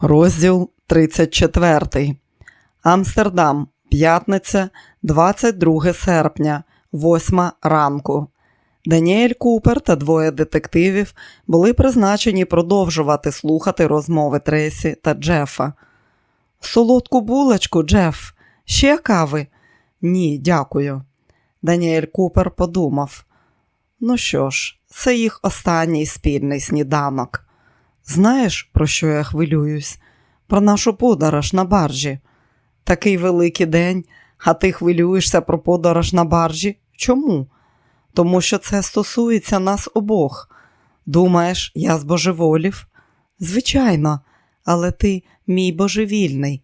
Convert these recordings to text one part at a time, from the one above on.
Розділ 34. Амстердам. П'ятниця, 22 серпня, 8 ранку. Даніель Купер та двоє детективів були призначені продовжувати слухати розмови Тресі та Джефа. Солодку булочку, Джеф. Ще кави? Ні, дякую. Даніель Купер подумав. Ну що ж, це їх останній спільний сніданок. Знаєш, про що я хвилююсь? Про нашу подорож на баржі. Такий великий день, а ти хвилюєшся про подорож на баржі? Чому? Тому що це стосується нас обох. Думаєш, я збожеволів? Звичайно, але ти мій божевільний.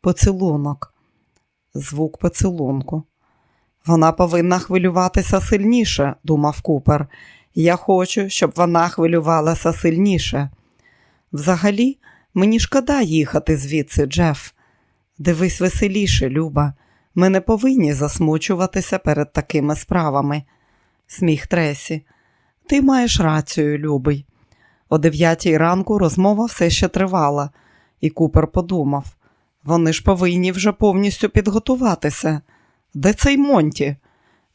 Поцілунок. Звук поцілунку. Вона повинна хвилюватися сильніше, думав Купер. Я хочу, щоб вона хвилювалася сильніше. Взагалі, мені шкода їхати звідси, Джеф. Дивись веселіше, Люба. Ми не повинні засмучуватися перед такими справами. Сміх Тресі. Ти маєш рацію, любий. О дев'ятій ранку розмова все ще тривала, і Купер подумав вони ж повинні вже повністю підготуватися. Де цей Монті?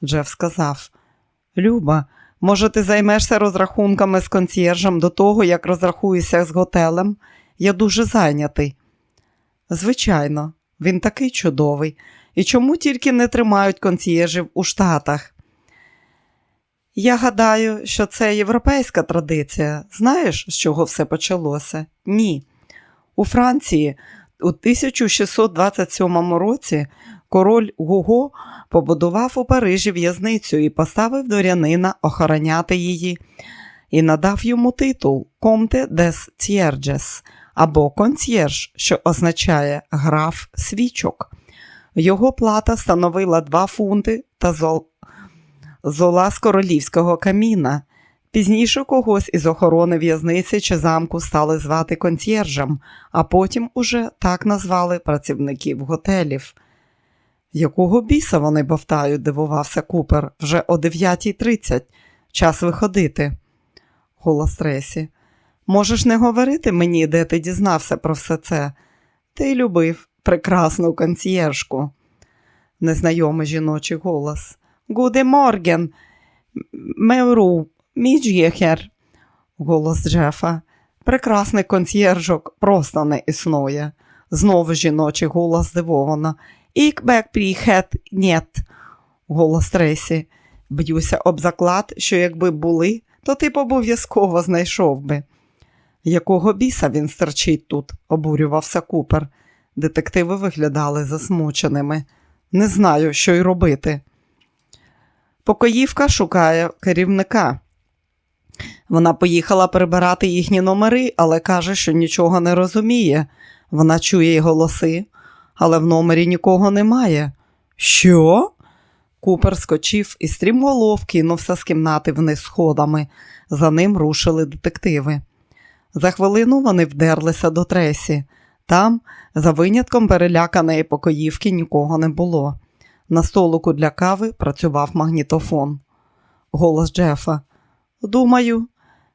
Джеф сказав. Люба, може, ти займешся розрахунками з консьєржем до того, як розрахуєшся з готелем? Я дуже зайнятий. Звичайно, він такий чудовий. І чому тільки не тримають консьєржів у Штатах? Я гадаю, що це європейська традиція. Знаєш, з чого все почалося? Ні. У Франції у 1627 році король Гуго побудував у Парижі в'язницю і поставив дорянина охороняти її і надав йому титул Комте дес Т'єрджес або консьєрж, що означає граф свічок. Його плата становила 2 фунти та зол... зола з королівського каміна. Пізніше когось із охорони в'язниці чи замку стали звати консьєржем, а потім уже так назвали працівників готелів. Якого біса вони бовтають, дивувався Купер, вже о 9.30. Час виходити. Голос Тресі. Можеш не говорити мені, де ти дізнався про все це? Ти любив прекрасну консьєржку. Незнайомий жіночий голос. Гуде Морген, Меуру, Міджєхер. Голос Джефа. Прекрасний консьєржок просто не існує. Знову жіночий голос здивовано. Ік бек пріхет нєт. Голос Тресі. Б'юся об заклад, що якби були, то ти б обов'язково знайшов би. Якого біса він стерчить тут, обурювався Купер. Детективи виглядали засмученими. Не знаю, що й робити. Покоївка шукає керівника. Вона поїхала прибирати їхні номери, але каже, що нічого не розуміє. Вона чує й голоси, але в номері нікого немає. Що? Купер скочив і стрімголов кинувся з кімнати вниз сходами. За ним рушили детективи. За хвилину вони вдерлися до тресі. Там, за винятком переляканої покоївки, нікого не було. На столику для кави працював магнітофон. Голос Джефа. Думаю,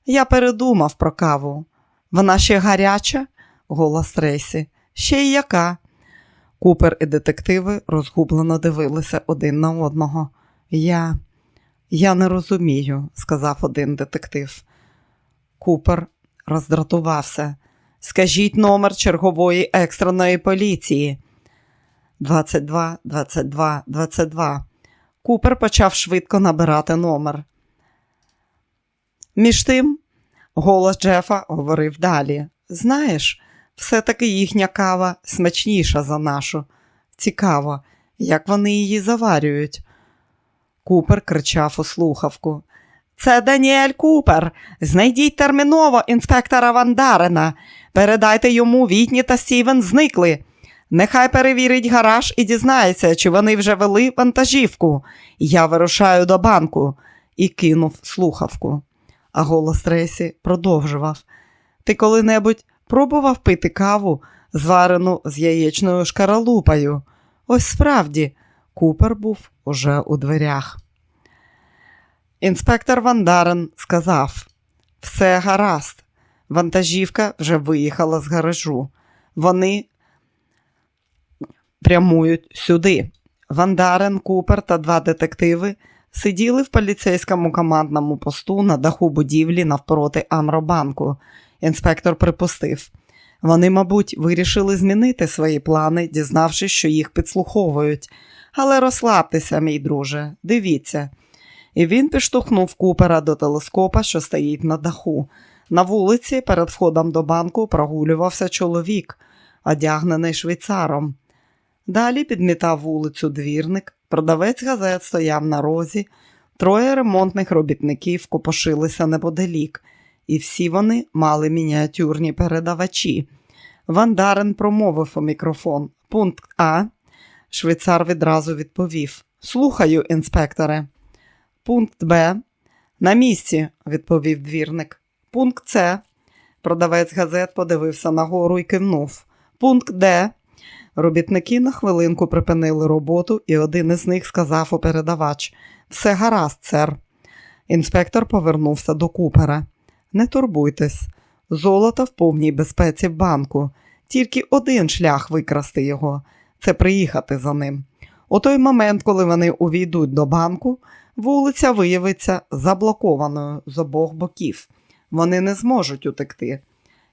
я передумав про каву. Вона ще гаряча? Голос Тресі. Ще й яка? Купер і детективи розгублено дивилися один на одного. Я Я не розумію, сказав один детектив. Купер роздратувався. Скажіть номер чергової екстреної поліції. 22, 22, 22. Купер почав швидко набирати номер. Між тим, голос Джефа говорив далі. Знаєш, все-таки їхня кава смачніша за нашу. Цікаво, як вони її заварюють. Купер кричав у слухавку. Це Даніель Купер. Знайдіть терміново інспектора Вандарена. Передайте йому Вітні та Стівен зникли. Нехай перевірить гараж і дізнається, чи вони вже вели вантажівку. Я вирушаю до банку і кинув слухавку. А голос Тресі продовжував. Ти коли-небудь пробував пити каву, зварену з яєчною шкаралупою? Ось справді, Купер був уже у дверях. Інспектор Вандарен сказав: все гаразд, Вантажівка вже виїхала з гаражу. Вони прямують сюди. Вандарен, Купер та два детективи сиділи в поліцейському командному посту на даху будівлі навпроти Амробанку. Інспектор припустив. Вони, мабуть, вирішили змінити свої плани, дізнавшись, що їх підслуховують. Але розслабтеся, мій друже, дивіться. І він підштовхнув купера до телескопа, що стоїть на даху. На вулиці перед входом до банку прогулювався чоловік, одягнений швейцаром. Далі підмітав вулицю двірник, продавець газет стояв на розі, троє ремонтних робітників копошилися неподалік, і всі вони мали мініатюрні передавачі. Вандарен промовив у мікрофон. Пункт А. Швейцар відразу відповів: Слухаю, інспекторе. Пункт Б. На місці, відповів двірник. Пункт С. Продавець газет подивився нагору і кивнув. Пункт Д. Робітники на хвилинку припинили роботу, і один із них сказав у передавач Все гаразд, сер. Інспектор повернувся до купера. Не турбуйтесь, золото в повній безпеці в банку. Тільки один шлях викрасти його це приїхати за ним. У той момент, коли вони увійдуть до банку, вулиця виявиться заблокованою з обох боків. Вони не зможуть утекти.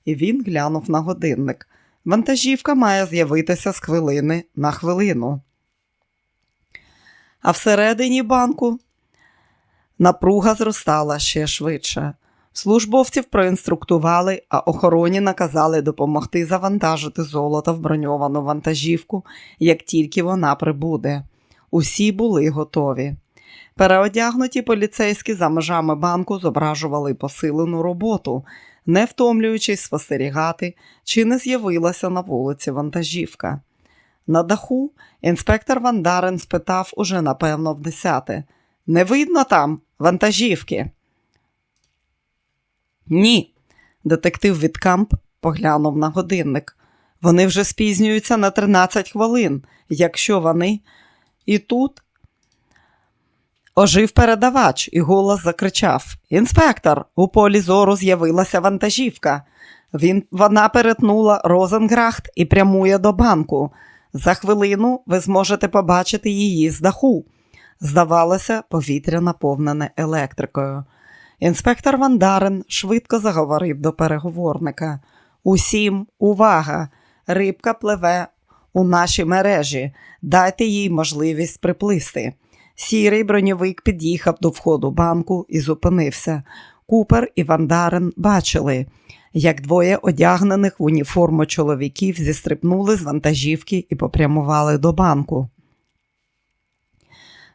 І він глянув на годинник. Вантажівка має з'явитися з хвилини на хвилину. А всередині банку напруга зростала ще швидше. Службовців проінструктували, а охороні наказали допомогти завантажити золото в броньовану вантажівку, як тільки вона прибуде. Усі були готові. Переодягнуті поліцейські за межами банку зображували посилену роботу, не втомлюючись спостерігати, чи не з'явилася на вулиці вантажівка. На даху інспектор Вандарен спитав уже напевно в десяте Не видно там вантажівки? Ні. Детектив від Камп поглянув на годинник. Вони вже спізнюються на 13 хвилин, якщо вони. І тут ожив передавач, і голос закричав: Інспектор, у полі зору з'явилася вантажівка. Він, Вона перетнула Розенграхт і прямує до банку. За хвилину ви зможете побачити її з даху. Здавалося, повітря наповнене електрикою. Інспектор Вандарен швидко заговорив до переговорника. Усім увага! Рибка пливе у нашій мережі. Дайте їй можливість приплисти. Сірий броньовик під'їхав до входу банку і зупинився. Купер і Вандарен бачили, як двоє одягнених в уніформу чоловіків зістрипнули з вантажівки і попрямували до банку.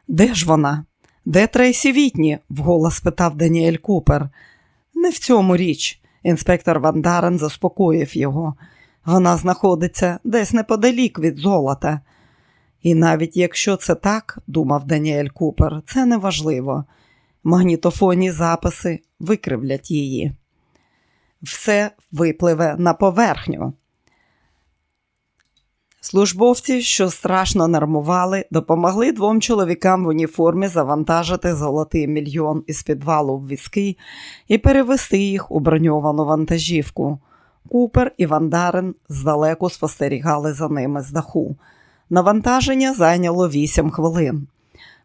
Де ж вона? Де Трейсі Вітні? вголос спитав Даніель Купер. Не в цьому річ. Інспектор Вандарен заспокоїв його. Вона знаходиться десь неподалік від золота. І навіть якщо це так, думав Даніель Купер, це не важливо. Магнітофонні записи викривлять її. Все випливе на поверхню. Службовці, що страшно нермували, допомогли двом чоловікам в уніформі завантажити золотий мільйон із підвалу в візки і перевести їх у броньовану вантажівку. Купер і Вандарен здалеку спостерігали за ними з даху. Навантаження зайняло вісім хвилин.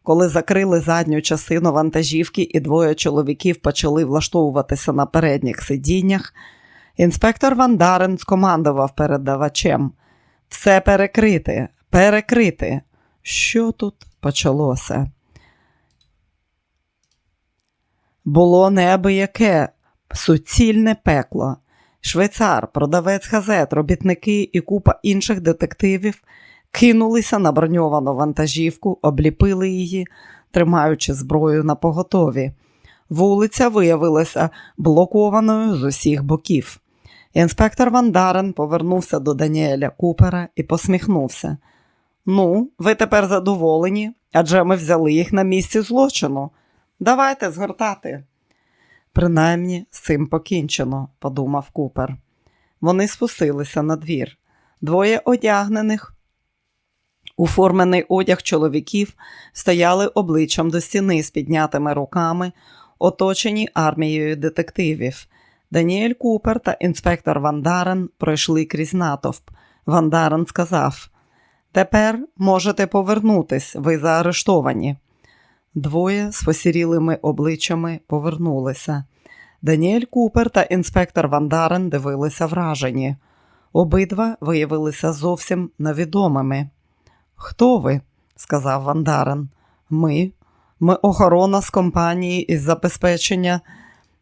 Коли закрили задню частину вантажівки і двоє чоловіків почали влаштовуватися на передніх сидіннях, інспектор Вандарен скомандував передавачем. Все перекрити, перекрити. Що тут почалося? Було неабияке, суцільне пекло. Швейцар, продавець газет, робітники і купа інших детективів кинулися на броньовану вантажівку, обліпили її, тримаючи зброю на поготові. Вулиця виявилася блокованою з усіх боків. Інспектор Вандарен повернувся до Даніеля Купера і посміхнувся. Ну, ви тепер задоволені, адже ми взяли їх на місці злочину. Давайте згортати. Принаймні, з цим покінчено, подумав Купер. Вони спустилися на двір. Двоє одягнених. У формений одяг чоловіків стояли обличчям до стіни з піднятими руками, оточені армією детективів. Даніель Купер та інспектор Вандарен пройшли крізь натовп. Вандарен сказав: Тепер можете повернутись, ви заарештовані. Двоє з посірілими обличчями повернулися. Даніель Купер та інспектор Вандарен дивилися вражені. Обидва виявилися зовсім невідомими. Хто ви? сказав Вандарен. Ми. Ми охорона з компанії із забезпечення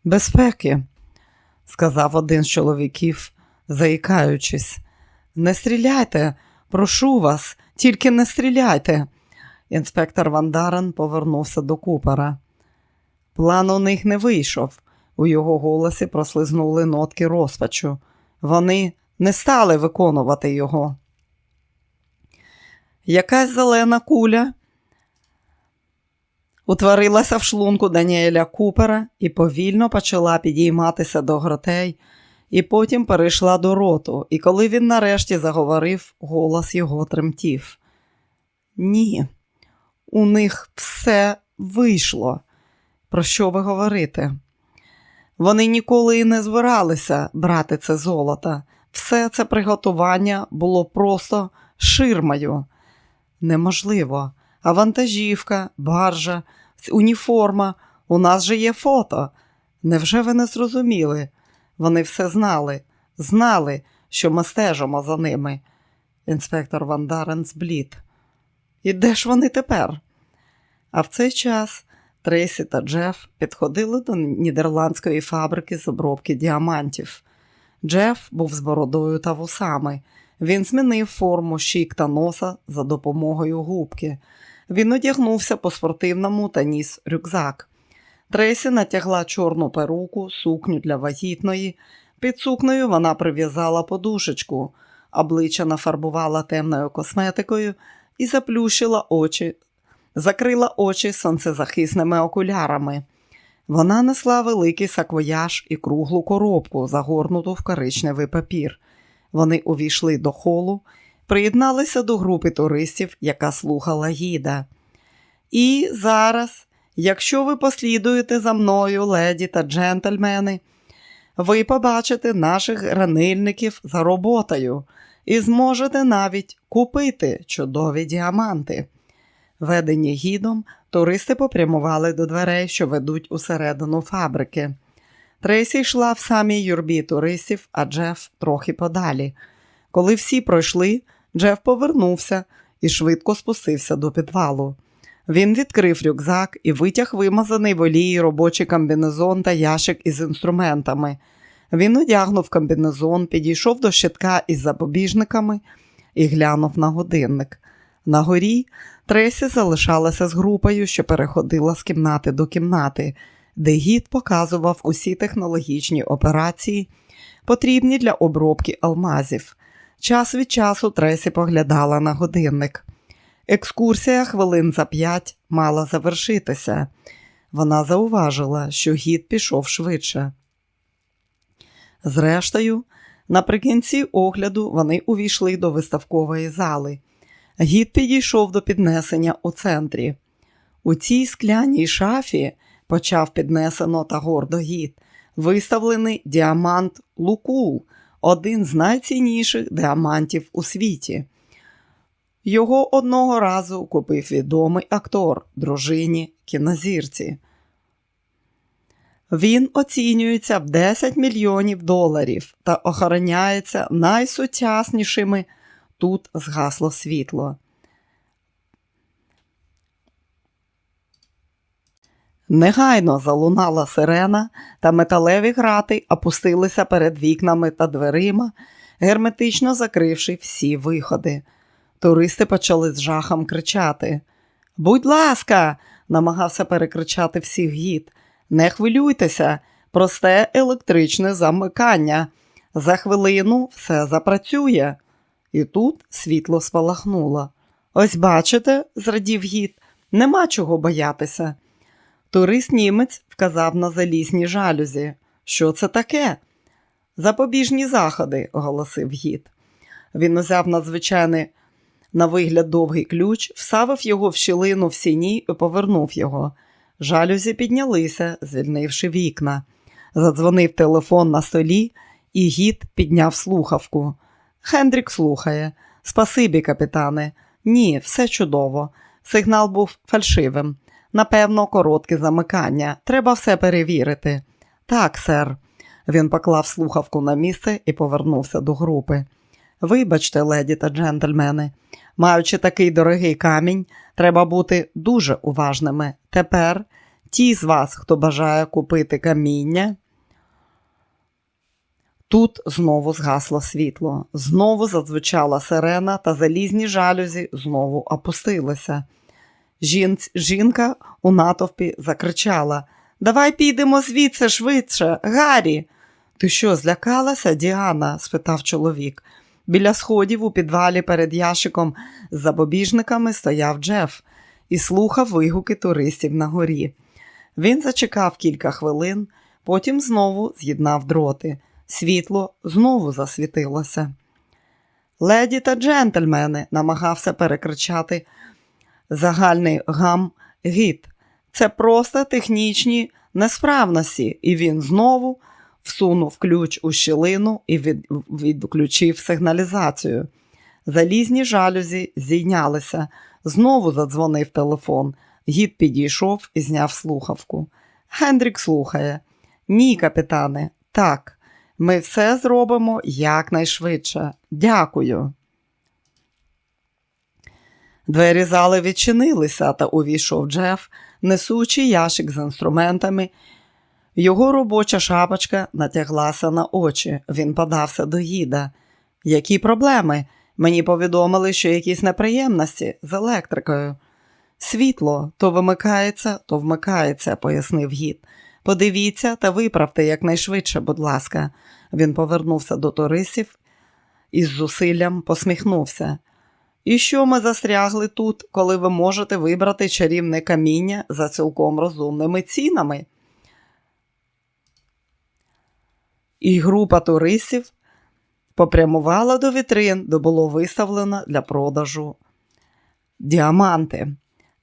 безпеки, сказав один з чоловіків, заїкаючись. Не стріляйте, прошу вас, тільки не стріляйте. Інспектор Вандарен повернувся до купера. План у них не вийшов. У його голосі прослизнули нотки розпачу. Вони не стали виконувати його. Якась зелена куля утворилася в шлунку Даніеля Купера і повільно почала підійматися до грудей, і потім перейшла до роту, і коли він нарешті заговорив, голос його тремтів. Ні, у них все вийшло. Про що ви говорите? Вони ніколи і не збиралися брати це золото. Все це приготування було просто ширмою. Неможливо. А вантажівка, баржа, уніформа. У нас же є фото. Невже ви не зрозуміли? Вони все знали, знали, що ми стежимо за ними. Інспектор Вандарен зблід. І де ж вони тепер? А в цей час Трейсі та Джеф підходили до нідерландської фабрики з обробки діамантів. Джеф був з бородою та вусами. Він змінив форму щік та носа за допомогою губки. Він одягнувся по спортивному та ніс рюкзак. Тресі натягла чорну перуку, сукню для вагітної. Під сукнею вона прив'язала подушечку, обличчя нафарбувала темною косметикою і заплющила очі, закрила очі сонцезахисними окулярами. Вона несла великий саквояж і круглу коробку, загорнуту в коричневий папір. Вони увійшли до холу, приєдналися до групи туристів, яка слухала гіда. І зараз, якщо ви послідуєте за мною, леді та джентльмени, ви побачите наших гранильників за роботою і зможете навіть купити чудові діаманти. Ведені гідом, туристи попрямували до дверей, що ведуть усередину фабрики. Трейсі йшла в самій юрбі туристів, а Джеф трохи подалі. Коли всі пройшли, Джеф повернувся і швидко спустився до підвалу. Він відкрив рюкзак і витяг вимазаний в робочий комбінезон та ящик із інструментами. Він одягнув комбінезон, підійшов до щитка із запобіжниками і глянув на годинник. На горі Тресі залишалася з групою, що переходила з кімнати до кімнати, де гід показував усі технологічні операції, потрібні для обробки алмазів. Час від часу Тресі поглядала на годинник. Екскурсія хвилин за п'ять мала завершитися. Вона зауважила, що гід пішов швидше. Зрештою, наприкінці огляду вони увійшли до виставкової зали. Гід підійшов до піднесення у центрі. У цій скляній шафі, почав піднесено та гордо гід, виставлений діамант Лукул, один з найцінніших діамантів у світі. Його одного разу купив відомий актор дружині кінозірці. Він оцінюється в 10 мільйонів доларів та охороняється найсучаснішими. Тут згасло світло. Негайно залунала сирена, та металеві грати опустилися перед вікнами та дверима, герметично закривши всі виходи. Туристи почали з жахом кричати. Будь ласка, намагався перекричати всіх гід. Не хвилюйтеся, просте електричне замикання. За хвилину все запрацює. І тут світло спалахнуло. Ось бачите, зрадів гід, нема чого боятися. Турист німець вказав на залізні жалюзі. Що це таке? Запобіжні заходи, оголосив гід. Він узяв надзвичайний на вигляд довгий ключ, всавив його в щілину в сіні і повернув його. Жалюзі піднялися, звільнивши вікна. Задзвонив телефон на столі, і гід підняв слухавку. Хендрік слухає. Спасибі, капітане. Ні, все чудово. Сигнал був фальшивим. Напевно, коротке замикання. Треба все перевірити. Так, сер. Він поклав слухавку на місце і повернувся до групи. Вибачте, леді та джентльмени, маючи такий дорогий камінь, треба бути дуже уважними. Тепер ті з вас, хто бажає купити каміння. Тут знову згасло світло, знову задзвучала сирена, та залізні жалюзі знову опустилися. Жінць, жінка у натовпі закричала Давай підемо звідси швидше, Гаррі. Ти що, злякалася, Діана? спитав чоловік. Біля сходів у підвалі перед ящиком з запобіжниками стояв Джеф і слухав вигуки туристів на горі. Він зачекав кілька хвилин, потім знову з'єднав дроти. Світло знову засвітилося. Леді та джентльмени, намагався перекричати загальний гам гід. Це просто технічні несправності, і він знову всунув ключ у щілину і від, відключив сигналізацію. Залізні жалюзі зійнялися, знову задзвонив телефон. Гід підійшов і зняв слухавку. Хендрік слухає. Ні, капітане, так, ми все зробимо якнайшвидше. Дякую. Двері зали відчинилися, та увійшов Джеф, несучи ящик з інструментами. Його робоча шапочка натяглася на очі. Він подався до гіда. Які проблеми? Мені повідомили, що якісь неприємності з електрикою. Світло то вимикається, то вмикається, пояснив гід. Подивіться та виправте якнайшвидше, будь ласка. Він повернувся до туристів і з зусиллям посміхнувся. І що ми застрягли тут, коли ви можете вибрати чарівне каміння за цілком розумними цінами? І група туристів попрямувала до вітрин, де було виставлено для продажу діаманти.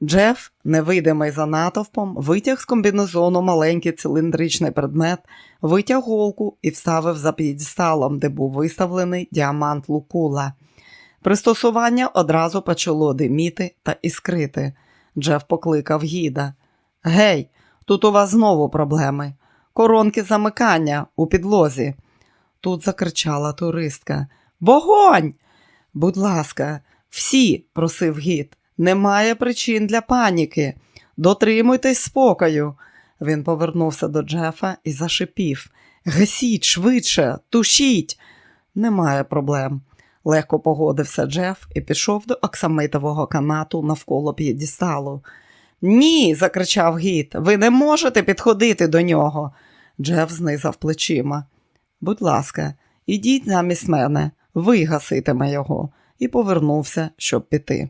Джеф, невидимий за натовпом, витяг з комбінезону маленький циліндричний предмет, витяг голку і вставив за п'єдесталом, де був виставлений діамант Лукула. Пристосування одразу почало диміти та іскрити. Джеф покликав гіда. Гей, тут у вас знову проблеми. Коронки замикання у підлозі. Тут закричала туристка. Вогонь! Будь ласка, всі, просив гід, немає причин для паніки. Дотримуйтесь спокою. Він повернувся до Джефа і зашипів. Гасіть швидше, тушіть. Немає проблем. Легко погодився Джеф і пішов до оксамитового канату навколо п'єдісталу. Ні, закричав гід, ви не можете підходити до нього. Джеф знизав плечима. Будь ласка, ідіть замість мене, ви гаситиме його, і повернувся, щоб піти.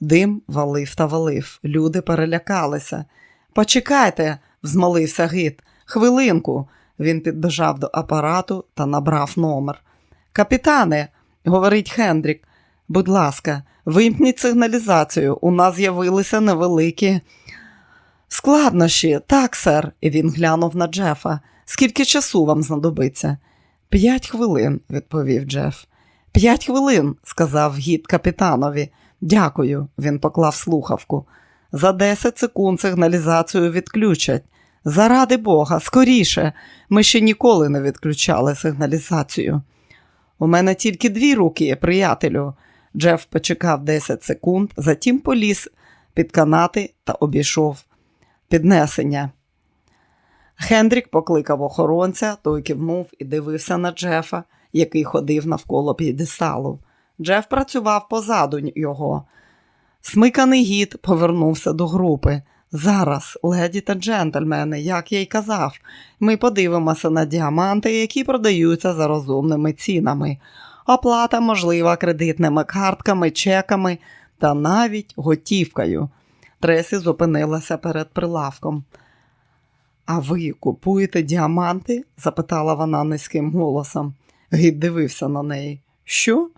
Дим валив та валив, люди перелякалися. Почекайте, взмолився гид. Хвилинку. Він підбіжав до апарату та набрав номер. Капітане, говорить Хендрік, будь ласка, вимкніть сигналізацію. У нас з'явилися невеликі складнощі. Так, сер, і він глянув на Джефа. Скільки часу вам знадобиться? П'ять хвилин, відповів Джеф. П'ять хвилин, сказав гід капітанові. Дякую, він поклав слухавку. За десять секунд сигналізацію відключать. Заради Бога, скоріше, ми ще ніколи не відключали сигналізацію. У мене тільки дві руки, приятелю. Джеф почекав 10 секунд, затім поліз під канати та обійшов піднесення. Хендрік покликав охоронця, той кивнув і дивився на Джефа, який ходив навколо п'єдесталу. Джеф працював позаду його. Смиканий гід повернувся до групи. Зараз, леді та джентльмени, як я й казав, ми подивимося на діаманти, які продаються за розумними цінами. Оплата можлива кредитними картками, чеками та навіть готівкою. Тресі зупинилася перед прилавком. А ви купуєте діаманти? запитала вона низьким голосом. Гід дивився на неї. Що?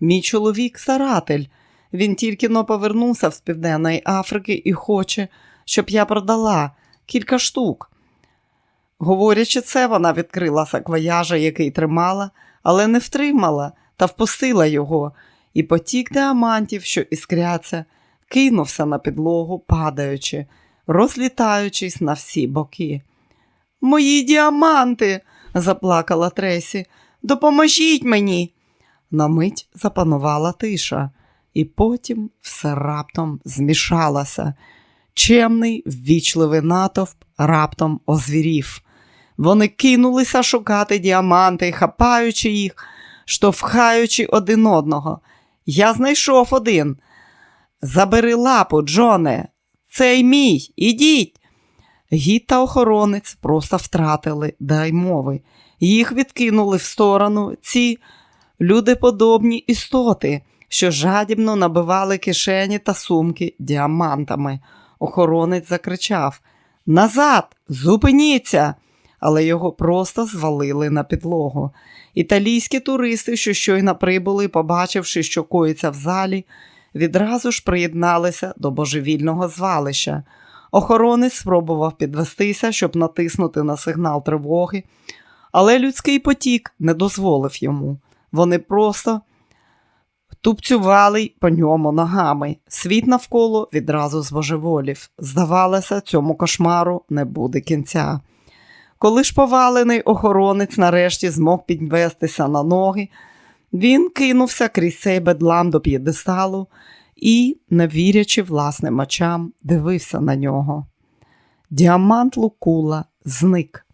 Мій чоловік старатель. Він тільки но повернувся з Південної Африки і хоче, щоб я продала кілька штук. Говорячи це, вона відкрила саквояжа, який тримала, але не втримала та впустила його, і потік діамантів, що іскряться, кинувся на підлогу, падаючи, розлітаючись на всі боки. Мої діаманти, заплакала Тресі, допоможіть мені. На мить запанувала тиша, і потім все раптом змішалося. Чемний, ввічливий натовп раптом озвірів. Вони кинулися шукати діаманти, хапаючи їх, штовхаючи один одного. Я знайшов один. Забери лапу, Джоне, цей мій, ідіть. Гід та охоронець просто втратили дай мови. Їх відкинули в сторону ці людеподобні істоти, що жадібно набивали кишені та сумки діамантами. Охоронець закричав Назад, зупиніться! Але його просто звалили на підлогу. Італійські туристи, що щойно прибули, побачивши, що коїться в залі, відразу ж приєдналися до божевільного звалища. Охоронець спробував підвестися, щоб натиснути на сигнал тривоги, але людський потік не дозволив йому. Вони просто тупцювали по ньому ногами. Світ навколо відразу збожеволів. Здавалося, цьому кошмару не буде кінця. Коли ж повалений охоронець нарешті змог підвестися на ноги, він кинувся крізь цей бедлам до п'єдесталу і, не вірячи власним очам, дивився на нього. Діамант Лукула зник,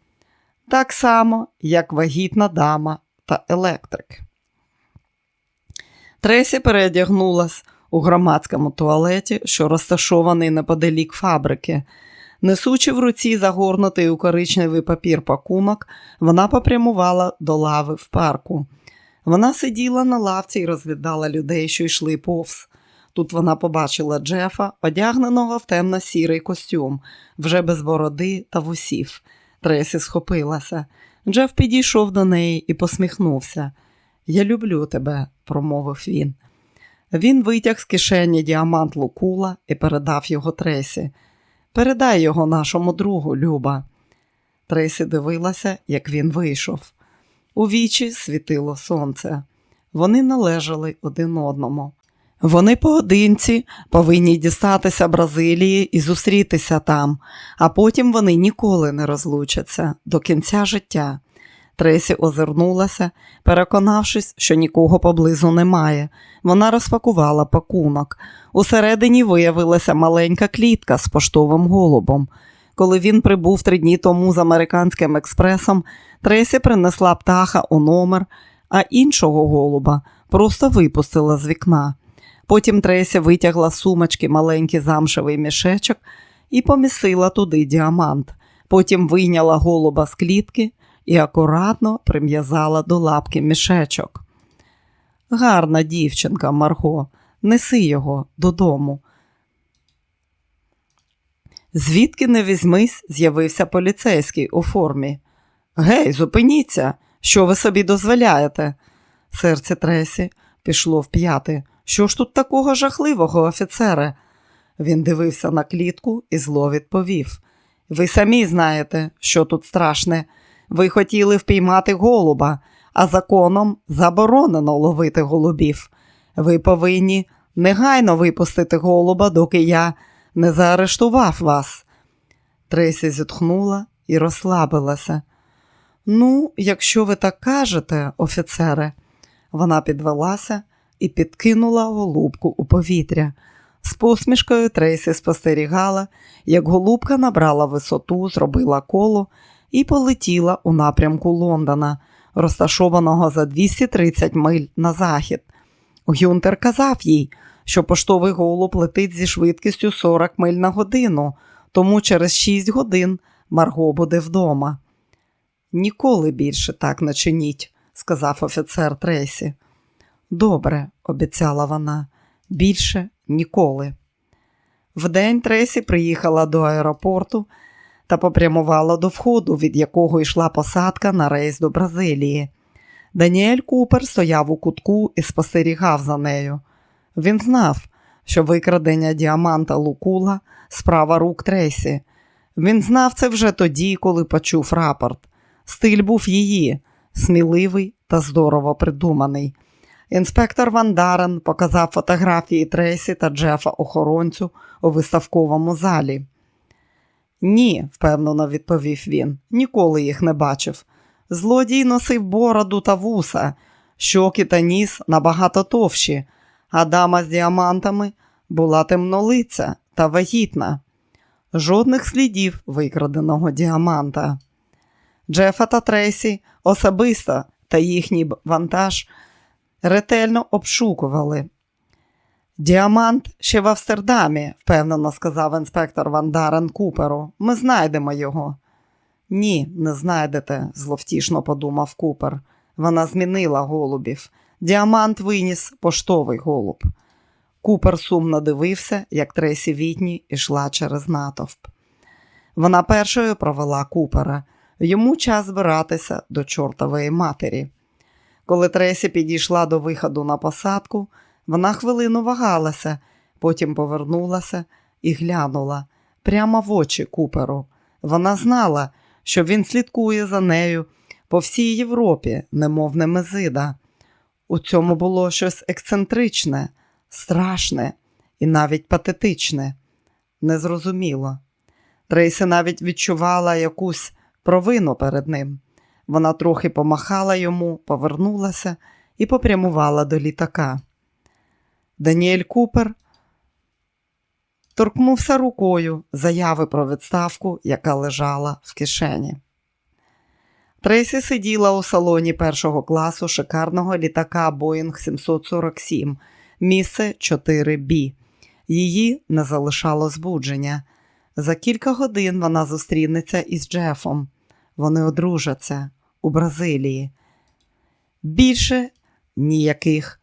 так само, як вагітна дама та електрик. Тресі переодягнулась у громадському туалеті, що розташований неподалік фабрики. Несучи в руці загорнутий у коричневий папір пакунок, вона попрямувала до лави в парку. Вона сиділа на лавці і розглядала людей, що йшли повз. Тут вона побачила Джефа, одягненого в темно-сірий костюм, вже без бороди та вусів. Тресі схопилася. Джеф підійшов до неї і посміхнувся. Я люблю тебе, промовив він. Він витяг з кишені діамант Лукула і передав його Тресі. Передай його нашому другу, Люба. Тресі дивилася, як він вийшов. У вічі світило сонце. Вони належали один одному. Вони поодинці повинні дістатися Бразилії і зустрітися там, а потім вони ніколи не розлучаться до кінця життя. Тресі озирнулася, переконавшись, що нікого поблизу немає. Вона розпакувала пакунок. Усередині виявилася маленька клітка з поштовим голубом. Коли він прибув три дні тому з американським експресом, Тресі принесла птаха у номер, а іншого голуба просто випустила з вікна. Потім Тресі витягла з сумочки маленький замшевий мішечок і помісила туди діамант. Потім вийняла голуба з клітки і акуратно прим'язала до лапки мішечок. Гарна дівчинка, Марго, неси його додому. Звідки не візьмись, з'явився поліцейський у формі. Гей, зупиніться, що ви собі дозволяєте? Серце Тресі пішло в п'яти. Що ж тут такого жахливого, офіцере? Він дивився на клітку і зло відповів. Ви самі знаєте, що тут страшне. Ви хотіли впіймати голуба, а законом заборонено ловити голубів. Ви повинні негайно випустити голуба, доки я не заарештував вас. Тресі зітхнула і розслабилася. Ну, якщо ви так кажете, офіцере, вона підвелася і підкинула голубку у повітря. З посмішкою Трейсі спостерігала, як голубка набрала висоту, зробила коло і полетіла у напрямку Лондона, розташованого за 230 миль на захід. Гюнтер казав їй, що поштовий голуб летить зі швидкістю 40 миль на годину, тому через 6 годин Марго буде вдома. Ніколи більше так не чиніть, сказав офіцер Трейсі. Добре, обіцяла вона, більше ніколи. Вдень Тресі приїхала до аеропорту та попрямувала до входу, від якого йшла посадка на рейс до Бразилії. Даніель Купер стояв у кутку і спостерігав за нею. Він знав, що викрадення діаманта Лукула справа рук Тресі. Він знав це вже тоді, коли почув рапорт. Стиль був її, сміливий та здорово придуманий. Інспектор Ван Дарен показав фотографії Трейсі та Джефа охоронцю у виставковому залі. Ні, впевнено відповів він, ніколи їх не бачив. Злодій носив бороду та вуса, щоки та ніс набагато товщі, а дама з діамантами була темнолиця та вагітна. Жодних слідів викраденого діаманта. Джефа та Трейсі особисто та їхній вантаж ретельно обшукували. Діамант ще в Амстердамі, впевнено сказав інспектор Ван Дарен Куперу. Ми знайдемо його. Ні, не знайдете, зловтішно подумав Купер. Вона змінила голубів. Діамант виніс поштовий голуб. Купер сумно дивився, як Тресі Вітні йшла через натовп. Вона першою провела Купера. Йому час збиратися до чортової матері. Коли Тресі підійшла до виходу на посадку, вона хвилину вагалася, потім повернулася і глянула прямо в очі Куперу. Вона знала, що він слідкує за нею по всій Європі, немов немезида. У цьому було щось ексцентричне, страшне і навіть патетичне. Незрозуміло. Трейсі навіть відчувала якусь провину перед ним. Вона трохи помахала йому, повернулася і попрямувала до літака. Даніель Купер торкнувся рукою заяви про відставку, яка лежала в кишені. Трейсі сиділа у салоні першого класу шикарного літака Боїнг 747, місце 4Б. Її не залишало збудження. За кілька годин вона зустрінеться із Джефом. Вони одружаться у Бразилії. Більше ніяких,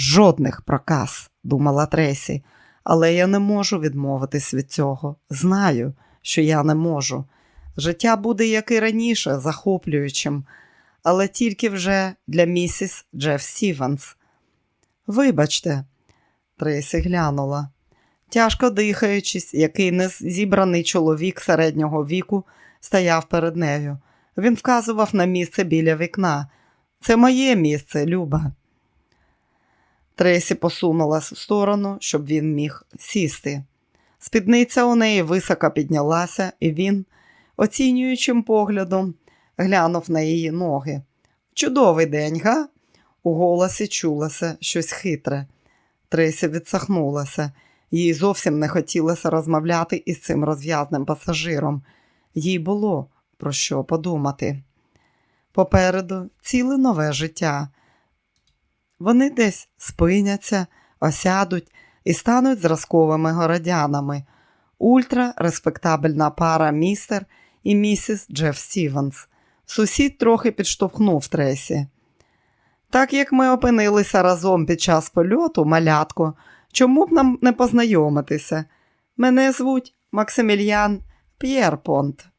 жодних проказ, думала Тресі, але я не можу відмовитись від цього. Знаю, що я не можу. Життя буде, як і раніше, захоплюючим, але тільки вже для місіс Джеф Сіванс. Вибачте, Тресі глянула. Тяжко дихаючись, який незібраний чоловік середнього віку стояв перед нею. Він вказував на місце біля вікна. Це моє місце, Люба. Тресі посунулась в сторону, щоб він міг сісти. Спідниця у неї високо піднялася, і він, оцінюючим поглядом, глянув на її ноги. Чудовий день, га? У голосі чулося щось хитре. Тресі відсахнулася. Їй зовсім не хотілося розмовляти із цим розв'язним пасажиром. Їй було про що подумати. Попереду ціле нове життя. Вони десь спиняться, осядуть і стануть зразковими городянами. Ультра респектабельна пара містер і місіс Джеф Стівенс. Сусід трохи підштовхнув Тресі. Так як ми опинилися разом під час польоту, малятко, чому б нам не познайомитися? Мене звуть Максимільян П'єрпонт.